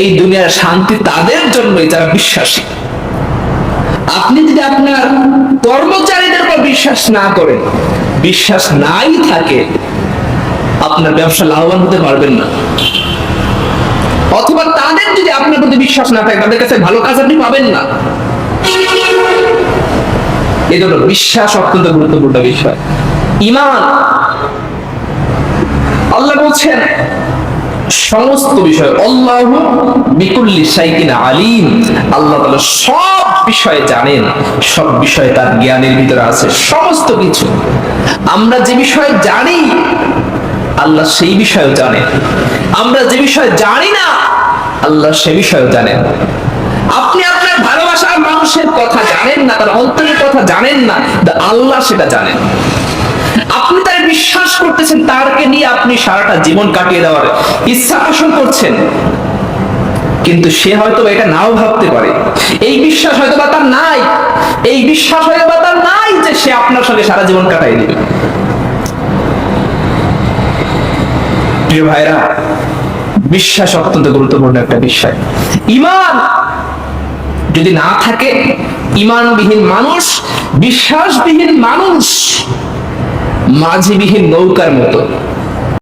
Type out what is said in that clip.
এই দুনিয়ার শান্তি তাদের জন্যই যারা বিশ্বাসী। আপনি যদি আপনার কর্মচারীদের উপর বিশ্বাস না করেন বিশ্বাস নাই থাকে, আপনার ব্যবসা লাভবান হতে পারবেন না। অথবা তাদের যদি আপনার প্রতি বিশ্বাস না থাকে, তাদের কাছে ভালো কাজ আপনি পাবেন না। এই জন্য বিশ্বাস অত্যন্ত গুরুত্বপূর্ণ বিষয়। ইমান। আল্লাহ বলছেন সমস্ত বিষয়, আল্লাহ বিকুল্লি শাইকিন আলিম, আল্লাহ তাআলা সব বিষয়ে জানেন, সব বিষয়ে তার জ্ঞানের ভিতরে আছে, সমস্ত কিছু। আমরা যে বিষয়ে জানি, আল্লাহ সেই বিষয়েও জানেন। আমরা যে বিষয়ে জানি না, আল্লাহ সে বিষয়েও জানেন। আপনি আপনার ভালোবাসার মানুষের কথা জানেন না, তার অন্তরের কথা জানেন না আল্লাহ সেটা জানেন। করতেছেন, তারকে নিয়ে আপনি সারাটা জীবন কাটিয়ে দেওয়ার ইচ্ছা পোষণ করছেন। কিন্তু সে হয়তো এটা নাও ভাবতে পারে। এই বিশ্বাস হয়তো বা তার নাই। এই বিশ্বাস হয়তো বা তার নাই যে সে আপনার সঙ্গে সারা জীবন কাটাই দিবে প্রিয় ভাইরা, বিশ্বাস অত্যন্ত গুরুত্বপূর্ণ একটা বিষয়। ইমান যদি না থাকে, ইমানবিহীন মানুষ, বিশ্বাসবিহীন মানুষ মাঝিবিহীন নৌকার মতো।